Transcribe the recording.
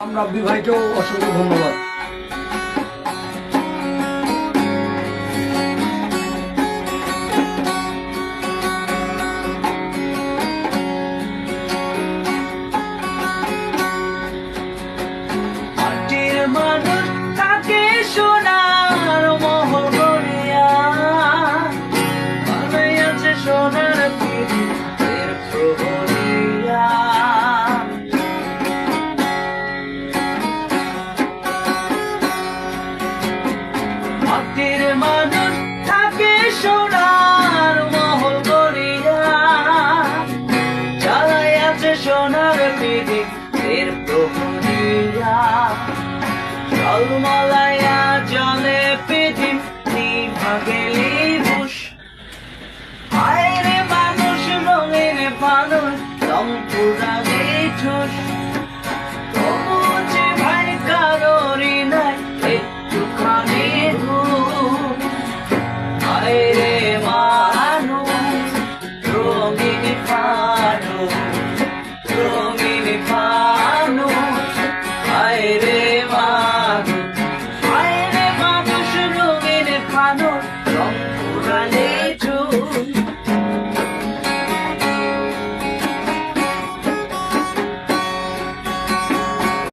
আমরা বিবাহিত অসংখ্য ধন্যবাদ। মানুষ তাকে সোনার মাটির মানুষ থাকে সোনার মহল গড়িয়া। চালাই আছে সোনার পিঠি এর প্রহরিয়া জলমালায়া জলে পৃথিবী ভাগেলি বুস মানুষ, রঙের মানুষ রং পুরা